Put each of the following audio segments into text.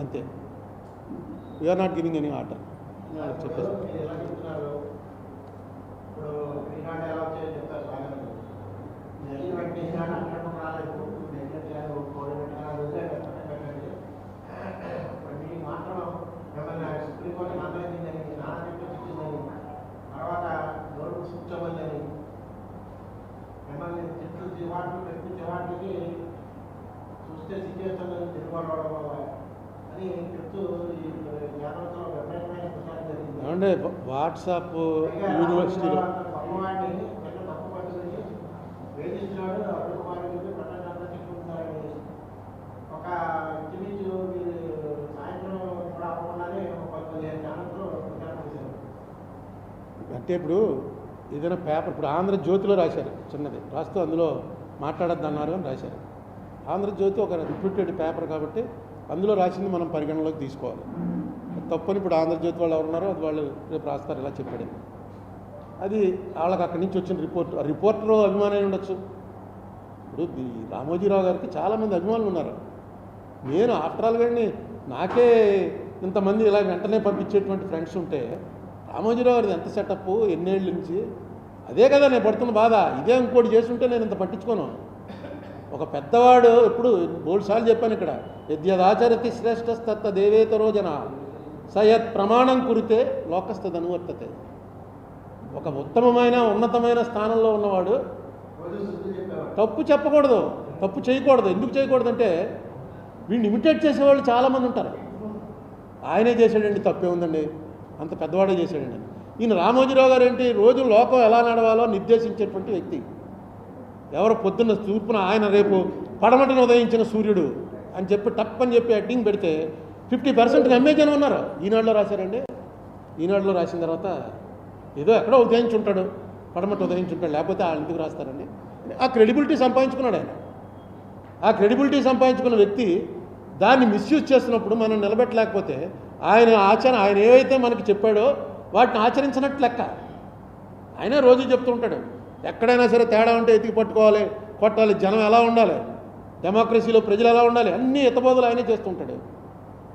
అంతే. We're not giving any order చెప్పేసి మీరు ఎలా చెప్తున్నారు ఇప్పుడు ఈనాడు ఎలా వచ్చాయో చెప్తారు బాగా నెల్లి వెంటనే ఈనాడు అక్కడ రాలేదు. నెగ్గట్లేదు కోడినట్టు వదిలేదండి ఇప్పుడు మీకు మాత్రం మిమ్మల్ని సుప్రీంకోర్టు మందలించిందని నాన్న చెప్పి ఇచ్చిందని తర్వాత నోరు కూర్చోమని మిమ్మల్ని తిట్లు చివాట్లు పెట్టి చివాట్లకి చూస్తే సిచ్యువేషన్ తిరుగుబాటు ఏమంటే వాట్సాప్ యూనివర్సిటీలో? అంటే ఇప్పుడు ఏదైనా పేపర్ ఇప్పుడు ఆంధ్రజ్యోతిలో రాశారు చిన్నది. రాస్తూ అందులో మాట్లాడద్దు అన్నారు అని రాశారు. ఆంధ్రజ్యోతి ఒక రిప్యూటెడ్ పేపర్ కాబట్టి అందులో రాసింది మనం పరిగణలోకి తీసుకోవాలి. తప్పని ఇప్పుడు ఆంధ్రజ్యోతి వాళ్ళు ఎవరున్నారో అది వాళ్ళు రేపు రాస్తారు ఇలా చెప్పాడు. అది వాళ్ళకి అక్కడి నుంచి వచ్చిన రిపోర్ట్ రిపోర్టర్ అభిమానం ఉండొచ్చు. ఇప్పుడు రామోజీరావు గారికి చాలామంది అభిమానులు ఉన్నారు. నేను ఆఫ్టర్ ఆల్ గారిని నాకే ఇంతమంది ఇలా వెంటనే పంపించేటువంటి ఫ్రెండ్స్ ఉంటే రామోజీరావు గారిది ఎంత సెటప్ ఎన్నేళ్ళ నుంచి? అదే కదా నేను పడుతున్న బాధ. ఇదే ఇంకోటి చేస్తుంటే నేను ఇంత పట్టించుకోను. ఒక పెద్దవాడు ఎప్పుడు మూడు సార్లు చెప్పాను ఇక్కడ యద్యదాచరతి శ్రేష్టస్తత్త దేవేతరో జన సయత్ ప్రమాణం కురితే లోకస్తదనువర్తతే ఒక ఉత్తమమైన ఉన్నతమైన స్థానంలో ఉన్నవాడు తప్పు చెప్పకూడదు తప్పు చేయకూడదు. ఎందుకు చేయకూడదు అంటే వీడిని ఇమిటేట్ చేసేవాళ్ళు చాలామంది ఉంటారు. ఆయనే చేశాడండి తప్పే ఉందండి. అంత పెద్దవాడే చేశాడండి. ఈయన రామోజీరావు గారు ఏంటి రోజు లోకం ఎలా నడవాలో నిర్దేశించేటువంటి వ్యక్తి. ఎవరు పొద్దున్న తూర్పున ఆయన రేపు పడమటను ఉదయించిన సూర్యుడు అని చెప్పి టప్ అని చెప్పి హెడ్డింగ్ పెడితే ఫిఫ్టీ పర్సెంట్ నమ్మే జనం ఉన్నారు. ఈనాడులో రాశారండి? ఈనాడులో రాసిన తర్వాత ఏదో ఎక్కడో ఉదయించి ఉంటాడు పడమట ఉదయించి లేకపోతే వాళ్ళు ఎందుకు రాస్తారండి? ఆ క్రెడిబిలిటీ సంపాదించుకున్నాడు ఆయన. ఆ క్రెడిబిలిటీ సంపాదించుకున్న వ్యక్తి దాన్ని మిస్యూజ్ చేస్తున్నప్పుడు మనం నిలబెట్టలేకపోతే ఆయన ఆచరణ ఆయన ఏవైతే మనకి చెప్పాడో వాటిని ఆచరించినట్టు లెక్క. ఆయనే రోజు చెప్తూ ఉంటాడు ఎక్కడైనా సరే తేడా ఉంటే ఎతికి పట్టుకోవాలి. కొట్టాలి. జనం ఎలా ఉండాలి? డెమోక్రసీలో ప్రజలు ఎలా ఉండాలి? అన్ని ఎత్తబోదలు ఆయనే చేస్తుంటాడు.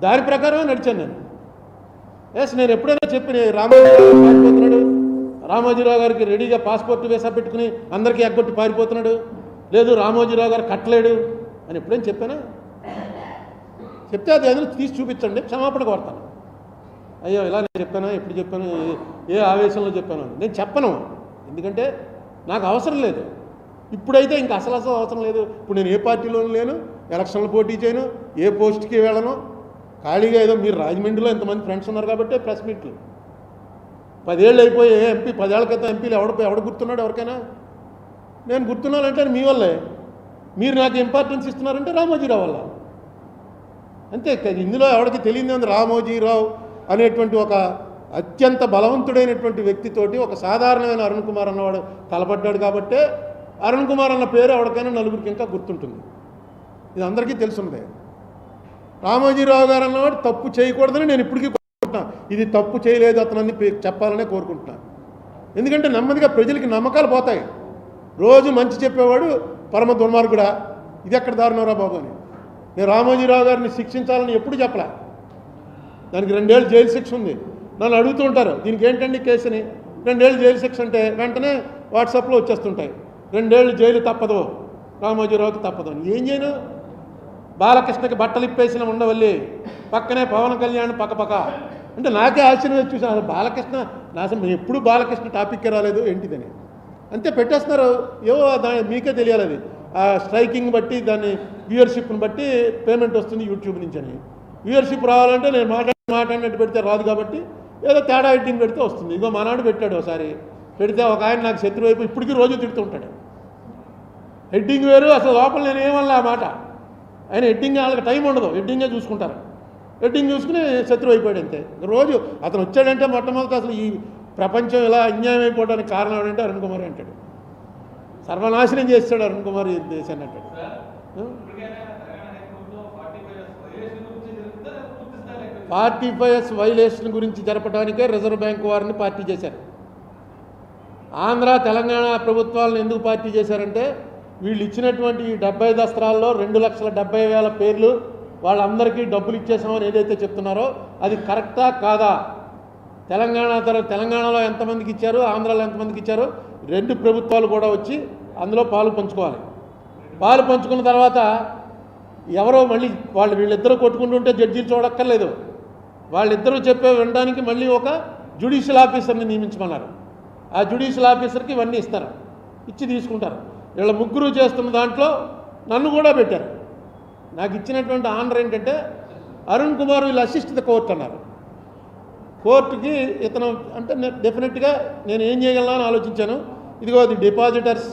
దాని ప్రకారమే నడిచాను నేను. ఎస్ నేను ఎప్పుడైనా చెప్పిన రామోజీరావు పారిపోతున్నాడు. రామోజీరావు గారికి రెడీగా పాస్పోర్ట్ వేసా పెట్టుకుని అందరికీ ఎగ్గొట్టి పారిపోతున్నాడు. లేదు రామోజీరావు గారు కట్టలేడు అని ఎప్పుడైనా చెప్పానా? చెప్తే అది ఏదైనా తీసి చూపించండి. క్షమాపణ కోరుతాను. అయ్యో ఇలా నేను చెప్పాను? ఎప్పుడు చెప్పాను? ఏ- ఆవేశంలో చెప్పాను? నేను చెప్పను. ఎందుకంటే నాకు అవసరం లేదు. ఇప్పుడైతే ఇంకా అసలు అసలు అవసరం లేదు. ఇప్పుడు నేను ఏ పార్టీలోనూ లేను ఎలక్షన్లు పోటీ చేయను ఏ పోస్ట్కి వెళ్ళను. ఖాళీగా ఏదో మీరు రాజమండ్రిలో ఎంతమంది ఫ్రెండ్స్ ఉన్నారు కాబట్టి ప్రెస్ మీట్లు. పదేళ్ళు అయిపోయి ఏ ఎంపీ పదేళ్ళ క్రితం ఎంపీలు ఎవడ ఎవడ గుర్తున్నాడు ఎవరికైనా? నేను గుర్తున్నానంటే మీ వల్లే. మీరు నాకు ఇంపార్టెన్స్ ఇస్తున్నారంటే రామోజీరావు వల్ల. అంతే ఇందులో ఎవరికి తెలియదు రామోజీరావు అనేటువంటి ఒక అత్యంత బలవంతుడైనటువంటి వ్యక్తితోటి ఒక సాధారణమైన అరుణ్ కుమార్ అన్నవాడు తలపడ్డాడు కాబట్టే అరుణ్ కుమార్ అన్న పేరు ఎవరికైనా నలుగురికి ఇంకా గుర్తుంటుంది. ఇది అందరికీ తెలుసున్నదే. రామోజీరావు గారు అన్నవాడు తప్పు చేయకూడదని నేను ఇప్పటికీ కోరుకుంటున్నాను ఇది తప్పు చేయలేదు అతనని పే- చెప్పాలనే కోరుకుంటున్నాను ఎందుకంటే నెమ్మదిగా ప్రజలకి నమ్మకాలు పోతాయి. రోజు మంచి చెప్పేవాడు పరమ దుర్మార్గుడా. ఇది ఎక్కడ దారుణరా బాబు అని. నేను రామోజీరావు గారిని శిక్షించాలని ఎప్పుడు చెప్పలే? దానికి రెండేళ్ళు జైలు శిక్ష ఉంది. నన్ను అడుగుతూ ఉంటారు దీనికి ఏంటండి కేసుని? రెండేళ్ళు జైలు శిక్ష అంటే వెంటనే వాట్సాప్లో వచ్చేస్తుంటాయి రెండేళ్ళు జైలు తప్పదు రామోజీరావుకి తప్పదు అని. ఏం చేయను? బాలకృష్ణకి బట్టలు ఇప్పేసిన ఉండవల్లి పక్కనే పవన్ కళ్యాణ్ పక్కపక్క అంటే నాకే ఆశ్చర్యం చూసాను అసలు బాలకృష్ణ నా ఎప్పుడు బాలకృష్ణ టాపిక్కే రాలేదు ఏంటిదని? అంతే పెట్టేస్తున్నారు ఏవో దాని మీకే తెలియాలి అది. ఆ స్ట్రైకింగ్ బట్టి దాన్ని వ్యూయర్షిప్ని బట్టి పేమెంట్ వస్తుంది యూట్యూబ్ నుంచి అని. వ్యూయర్షిప్ రావాలంటే నేను మాట్లాడి మాట్లాడినట్టు పెడితే రాదు కాబట్టి ఏదో తేడా ఎడ్డింగ్ పెడితే వస్తుంది. ఇగో మనాడు పెట్టాడు ఒకసారి. పెడితే ఒక ఆయన నాకు శత్రువు వైపు ఇప్పటికీ రోజు తిడుతుంటాడు హెడ్డింగ్ వేరు అసలు లోపల నేను ఏమన్నా ఆ మాట. ఆయన హెడ్డింగ్ వాళ్ళకి టైం ఉండదు. హెడ్డింగే చూసుకుంటారు. హెడ్డింగ్ చూసుకుని శత్రువు అయిపోయాడు అంతే. రోజు అతను వచ్చాడంటే మొట్టమొదటి అసలు ఈ ప్రపంచం ఇలా అన్యాయం అయిపోవడానికి కారణం ఏంటంటే అరుణ్ కుమార్ అంటాడు. సర్వనాశనం చేస్తాడు అరుణ్ కుమార్ దేశాన్ని అంటాడు. పార్టీ ఫైర్స్ వైలేషన్ గురించి జరపడానికే రిజర్వ్ బ్యాంక్ వారిని పార్టీ చేశారు. ఆంధ్ర తెలంగాణ ప్రభుత్వాలను ఎందుకు పార్టీ చేశారంటే వీళ్ళు ఇచ్చినటువంటి ఈ డెబ్బై దస్త్రాల్లో రెండు లక్షల డెబ్బై వేల పేర్లు వాళ్ళందరికీ డబ్బులు ఇచ్చేసామని ఏదైతే చెప్తున్నారో అది కరెక్టా కాదా? తెలంగాణ తెలంగాణలో ఎంతమందికి ఇచ్చారు ఆంధ్రాలో ఎంతమందికి ఇచ్చారు? రెండు ప్రభుత్వాలు కూడా వచ్చి అందులో పాలు పంచుకోవాలి. పాలు పంచుకున్న తర్వాత ఎవరో మళ్ళీ వాళ్ళు వీళ్ళిద్దరూ కొట్టుకుంటుంటే జడ్జీలు చూడక్కర్లేదు. వాళ్ళిద్దరూ చెప్పే వినడానికి మళ్ళీ ఒక జ్యుడిషియల్ ఆఫీసర్ని నియమించమన్నారు. ఆ జ్యుడిషియల్ ఆఫీసర్కి ఇవన్నీ ఇస్తారు. ఇచ్చి తీసుకుంటారు. వీళ్ళ ముగ్గురు చేస్తున్న దాంట్లో నన్ను కూడా పెట్టారు. నాకు ఇచ్చినటువంటి ఆనర్ ఏంటంటే అరుణ్ కుమార్ వీళ్ళు అసిస్ట్ ద కోర్ట్ అన్నారు. కోర్టుకి ఇతను అంటే డెఫినెట్గా నేను ఏం చేయగలను అని ఆలోచించాను. ఇదిగో అది డిపాజిటర్స్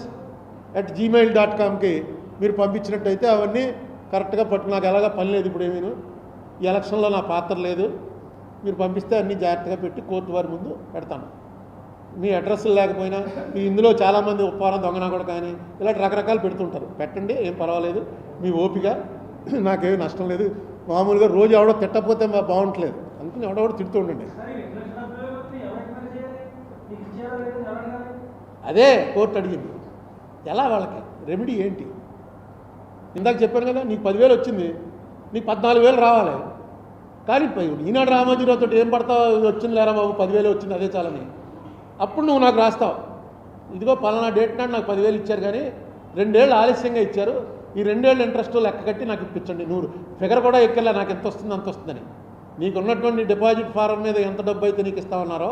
అట్ జీమెయిల్ డాట్ కామ్కి మీరు పంపించినట్టయితే అవన్నీ కరెక్ట్గా పట్టు నాకు ఎలాగ పని లేదు ఇప్పుడు ఏమీ ఈ ఎలక్షన్లో నా పాత్ర లేదు. మీరు పంపిస్తే అన్నీ జాగ్రత్తగా పెట్టి కోర్టు వారి ముందు పెడతాను. మీ అడ్రస్లు లేకపోయినా ఈ ఇందులో చాలామంది ఉప్పారం దొంగన కూడా కానీ ఇలాంటి రకరకాలు పెడుతుంటారు. పెట్టండి ఏం పర్వాలేదు. మీ ఓపిక నాకేం నష్టం లేదు. మామూలుగా రోజు ఎవడో తిట్టకపోతే మా బాగుంటలేదు. అందుకని ఎవడెవడో తిడుతూ ఉండండి. అదే కోర్టు అడిగింది. ఎలా వాళ్ళకి? రెమెడీ ఏంటి? ఇందాక చెప్పాను కదా నీకు పదివేలు వచ్చింది. నీకు పద్నాలుగు వేలు రావాలి. కానీ ఈనాడు రామోజీరావుతో ఏం పడతావు వచ్చింది లేరా బాబు పదివేలు వచ్చింది అదే చాలని. అప్పుడు నువ్వు నాకు రాస్తావు. ఇదిగో పలానా డేట్ నాడు నాకు పదివేలు ఇచ్చారు కానీ రెండేళ్ళు ఆలస్యంగా ఇచ్చారు. ఈ రెండేళ్ళు ఇంట్రెస్ట్ లెక్క కట్టి నాకు ఇప్పించండి. నువ్వు ఫిగర్ కూడా ఎక్కర్లే నాకు ఎంత వస్తుంది అంత వస్తుందని. నీకు ఉన్నటువంటి డిపాజిట్ ఫారం మీద ఎంత డబ్బు అయితే నీకు ఇస్తామన్నారో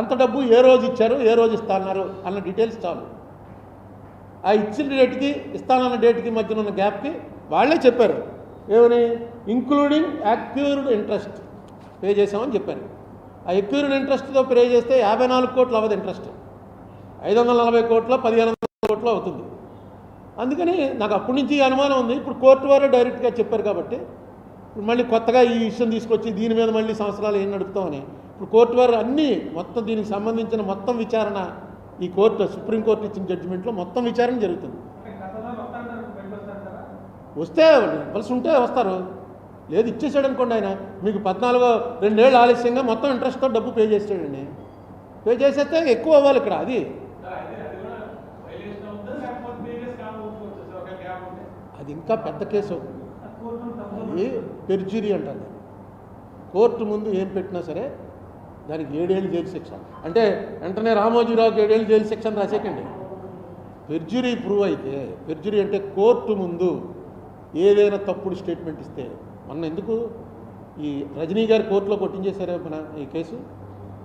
అంత డబ్బు ఏ రోజు ఇచ్చారు ఏ రోజు ఇస్తా అన్నారు అన్న డీటెయిల్స్ చాలు. ఆ ఇచ్చిన డేట్కి ఇస్తానన్న డేట్కి మధ్యన ఉన్న గ్యాప్కి వాళ్ళే చెప్పారు. ఏమని? ఇంక్లూడింగ్ యాక్యూర్డ్ ఇంట్రెస్ట్ పే చేసామని చెప్పారు. ఆ ఎక్యూర్డ్ ఇంట్రెస్ట్తో పే చేస్తే యాభై నాలుగు కోట్లు అవ్వదు ఇంట్రెస్ట్ ఐదు వందల నలభై కోట్ల పదిహేను వందల కోట్లు అవుతుంది. అందుకని నాకు అప్పటి నుంచి ఈ అనుమానం ఉంది. ఇప్పుడు కోర్టు వారే డైరెక్ట్గా చెప్పారు కాబట్టి ఇప్పుడు మళ్ళీ కొత్తగా ఈ విషయం తీసుకొచ్చి దీని మీద మళ్ళీ సంవత్సరాలు ఏం నడుపుతామని. ఇప్పుడు కోర్టు వారు అన్నీ మొత్తం దీనికి సంబంధించిన మొత్తం విచారణ ఈ కోర్టు సుప్రీంకోర్టు ఇచ్చిన జడ్జిమెంట్లో మొత్తం విచారణ జరుగుతుంది. వస్తే ఇవ్వాల్సి ఉంటే వస్తారు. లేదు ఇచ్చేసాడు అనుకోండి ఆయన. మీకు పద్నాలుగో రెండేళ్ళు ఆలస్యంగా మొత్తం ఇంట్రెస్ట్తో డబ్బు పే చేసాడండి పే చేసేస్తే ఎక్కువ అవ్వాలి ఇక్కడ అది. అది ఇంకా పెద్ద కేసు. అది పెర్జురీ అంటారు. కోర్టు ముందు ఏం పెట్టినా సరే దానికి ఏడేళ్ళు జైలు శిక్ష. అంటే వెంటనే రామోజీరావుకి ఏడేళ్ళు జైలు శిక్ష అని రాసేకండి పెర్జురీ ప్రూవ్ అయితే పెర్జురీ అంటే కోర్టు ముందు ఏదైనా తప్పుడు స్టేట్మెంట్ ఇస్తే మొన్న ఎందుకు ఈ రజనీ గారి కోర్టులో కొట్టించేశారే మన ఈ కేసు?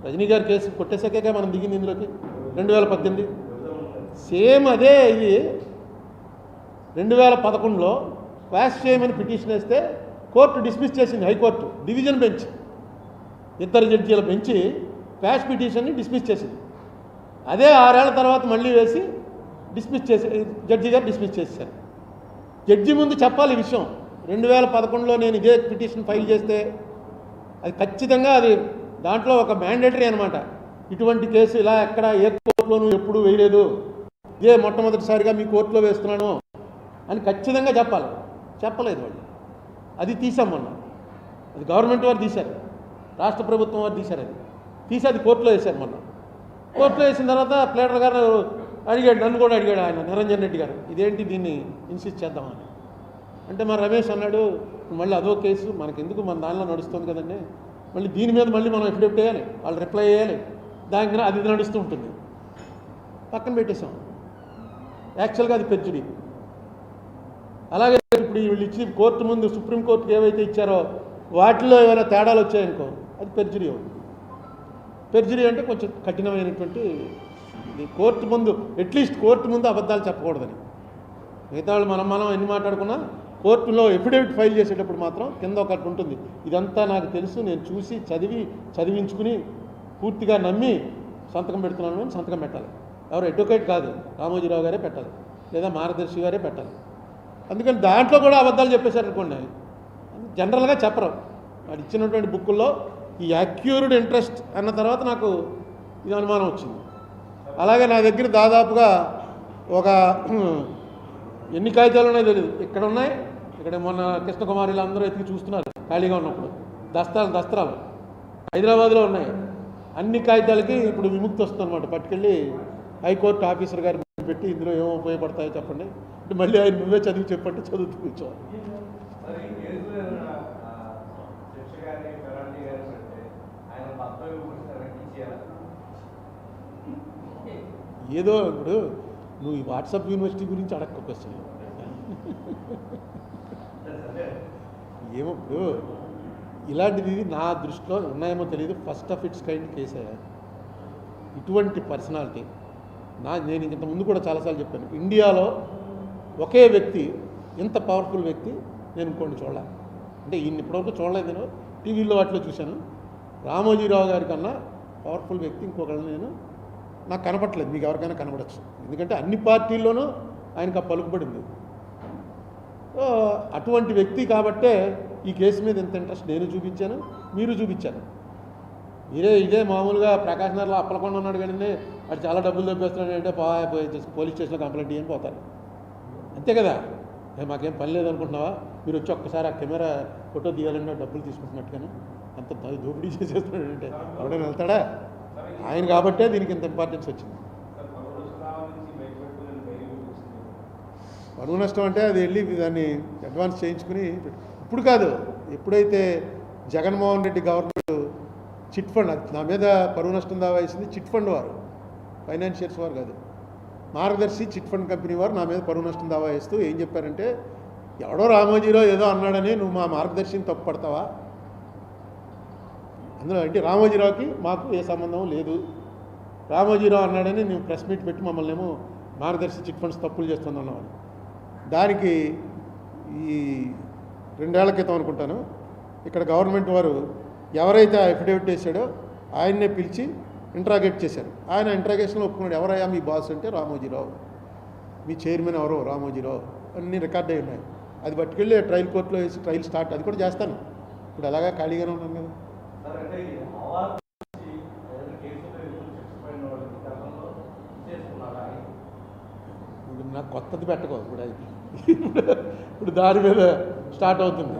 రజనీ గారి కేసు కొట్టేశాకే మనం దిగింది ఇందులోకి? రెండు వేల పద్దెనిమిది? సేమ్ అదే ఇది. రెండు వేల పదకొండులో క్వాష్ చేయమని పిటిషన్ వేస్తే కోర్టు డిస్మిస్ చేసింది హైకోర్టు డివిజన్ బెంచ్. ఇద్దరు జడ్జీల బెంచి క్వాష్ పిటిషన్ని డిస్మిస్ చేసింది. అదే ఆరేళ్ళ తర్వాత మళ్ళీ వేసి డిస్మిస్ చేసి జడ్జి గారు డిస్మిస్ చేశారు. జడ్జి ముందు చెప్పాలి ఈ విషయం. రెండు వేల పదకొండులో నేను ఇదే పిటిషన్ ఫైల్ చేస్తే అది ఖచ్చితంగా అది దాంట్లో ఒక మ్యాండేటరీ అనమాట ఇటువంటి కేసు ఇలా ఎక్కడ ఏ కోర్టులోనూ ఎప్పుడూ వేయలేదు. ఇదే మొట్టమొదటిసారిగా మీ కోర్టులో వేస్తున్నాను అని ఖచ్చితంగా చెప్పాలి. చెప్పలేదు వాళ్ళు. అది తీసాం మొన్న. అది గవర్నమెంట్ వారు తీశారు. రాష్ట్ర ప్రభుత్వం వారు తీశారు అది. తీసి అది కోర్టులో వేశారు మొన్న. కోర్టులో వేసిన తర్వాత ప్లేటర్ గారు అడిగాడు నన్ను కూడా అడిగాడు ఆయన నిరంజన్ రెడ్డి గారు. ఇదేంటి దీన్ని ఇన్సిస్ట్ చేద్దామని? అంటే మా రమేష్ అన్నాడు మళ్ళీ అదో కేసు మనకెందుకు మన దానిలో నడుస్తుంది కదండి? మళ్ళీ దీని మీద మళ్ళీ మనం ఎఫిడెవిట్ వేయాలి వాళ్ళు రిప్లై చేయాలి. దానికి అది అది నడుస్తూ ఉంటుంది. పక్కన పెట్టేశాం. యాక్చువల్గా అది పెంచుడి అలాగే ఇప్పుడు వీళ్ళు ఇచ్చి కోర్టు ముందు సుప్రీంకోర్టుకి ఏవైతే ఇచ్చారో వాటిలో ఏమైనా తేడాలు వచ్చాయనుకో అది పెర్జరీ అవుతుంది పెర్జరీ అంటే కొంచెం కఠినమైనటువంటి ఇది కోర్టు ముందు అట్లీస్ట్ కోర్టు ముందు అబద్ధాలు చెప్పకూడదని. మిగతా వాళ్ళు మనం మనం ఎన్ని మాట్లాడుకున్నా కోర్టులో ఎఫిడేవిట్ ఫైల్ చేసేటప్పుడు మాత్రం కింద ఒకటి ఉంటుంది. ఇదంతా నాకు తెలుసు నేను చూసి చదివి చదివించుకుని పూర్తిగా నమ్మి సంతకం పెడుతున్నాను అని సంతకం పెట్టాలి. ఎవరు అడ్వకేట్ కాదు రామోజీరావు గారే పెట్టాలి. లేదా మార్గదర్శి గారే పెట్టాలి. అందుకని దాంట్లో కూడా అబద్ధాలు చెప్పేశారు అనుకోండి. జనరల్గా చెప్పరు. వాడు ఇచ్చినటువంటి బుక్కుల్లో ఈ అక్యూర్డ్ ఇంట్రెస్ట్ అన్న తర్వాత నాకు ఇది అనుమానం వచ్చింది. అలాగే నా దగ్గర దాదాపుగా ఒక ఎన్ని కాగితాలు ఉన్నాయో తెలియదు ఇక్కడ ఉన్నాయి. ఇక్కడ మొన్న కృష్ణకుమారిలు అందరూ ఎతికి చూస్తున్నారు. ఖాళీగా ఉన్నప్పుడు. దస్తాలు దస్త్రాలు. హైదరాబాద్లో ఉన్నాయి. అన్ని కాగితాలకి ఇప్పుడు విముక్తి వస్తుందన్నమాట. పట్టుకెళ్ళి హైకోర్టు ఆఫీసర్ గారు పెట్టి ఇందులో ఏమో ఉపయోగపడతాయో చెప్పండి. మళ్ళీ ఆయన నువ్వే చదివి చెప్పండి చదువుతూ కూర్చోవాలి మరి ఈ కేసులో ఏమైనా ఏదో ఇప్పుడు నువ్వు ఈ వాట్సాప్ యూనివర్సిటీ గురించి అడక్క క్వశ్చన్ ఏమో ఇప్పుడు ఇలాంటిది నా దృష్టిలో ఉన్నాయేమో తెలియదు. ఫస్ట్ ఆఫ్ ఇట్స్ కైండ్ కేసే ఇటువంటి పర్సనాలిటీ నా నేను ఇంత ముందు కూడా చాలాసార్లు చెప్పాను. ఇండియాలో ఒకే వ్యక్తి ఇంత పవర్ఫుల్ వ్యక్తి నేను ఇంకోటి చూడలే. అంటే ఈయన ఇప్పటివరకు చూడలేదు నేను. టీవీలో వాటిలో చూశాను. రామోజీరావు గారి కన్నా పవర్ఫుల్ వ్యక్తి ఇంకొకళ్ళని నేను నాకు కనపట్లేదు మీకు ఎవరికైనా కనబడచ్చు ఎందుకంటే అన్ని పార్టీల్లోనూ ఆయనకు ఆ పలుకుబడింది. అటువంటి వ్యక్తి కాబట్టే ఈ కేసు మీద ఇంత ఇంట్రెస్ట్ నేను చూపించాను మీరు చూపించాను మీరే ఇదే మామూలుగా ప్రకాశ్ నగర్లో అప్పలకొండ ఉన్నాడు కానీ వాడు చాలా డబ్బులు దొబ్బేస్తున్నాడు అంటే పోయి పోలీస్ స్టేషన్లో కంప్లైంట్ చేయని పోతారు. అంతే కదా? మాకేం పని లేదనుకుంటున్నావా? మీరు వచ్చి ఒక్కసారి ఆ కెమెరా ఫోటో తీయాలంటే డబ్బులు తీసుకుంటున్నట్టుగాను అంత దోపిడీ చేసేస్తున్నాడు అంటే ఎవడైనా వెళ్తాడా? ఆయన కాబట్టే దీనికి ఇంత ఇంపార్టెన్స్ వచ్చింది. పరువు నష్టం అంటే అది వెళ్ళి దాన్ని అడ్వాన్స్ చేయించుకుని ఇప్పుడు కాదు ఎప్పుడైతే Jaganmohan Reddy government chit fund నా మీద పరువు నష్టం దావా వేసింది చిట్ ఫండ్ వారు ఫైనాన్షియర్స్ వారు కాదు. మార్గదర్శి చిట్ ఫండ్ కంపెనీ వారు నా మీద పరువు నష్టం దావా వేస్తూ ఏం చెప్పారంటే ఎవడో రామోజీలో ఏదో అన్నాడని నువ్వు మా మార్గదర్శిని తప్పు పడతావా? అందులో అంటే రామోజీరావుకి మాకు ఏ సంబంధం లేదు. రామోజీరావు అన్నాడని మేము ప్రెస్ మీట్ పెట్టి మమ్మల్ని ఏమో మార్గదర్శి చిట్ ఫండ్స్ తప్పులు చేస్తున్నావు దానికి ఈ రెండేళ్ళ క్రితం అనుకుంటాను ఇక్కడ గవర్నమెంట్ వారు ఎవరైతే ఆ అఫిడవిట్ ఆయన్నే పిలిచి ఇంట్రాగేట్ చేశారు. ఆయన ఇంట్రాగేషన్లో ఒప్పుకున్నాడు ఎవరయ్యా మీ బాస్ అంటే రామోజీరావు. మీ చైర్మన్ ఎవరో? రామోజీరావు. అన్నీ రికార్డ్ అయి ఉన్నాయి. అది పట్టుకెళ్ళి ట్రయల్ కోర్టులో వేసి ట్రయల్ స్టార్ట్ అది కూడా చేస్తాను. ఇప్పుడు అలాగా ఖాళీగానే ఉన్నాను కదా. నాకు కొత్తది పెట్టకూడదు ఇప్పుడు అది. ఇప్పుడు దాని మీద స్టార్ట్ అవుతుంది.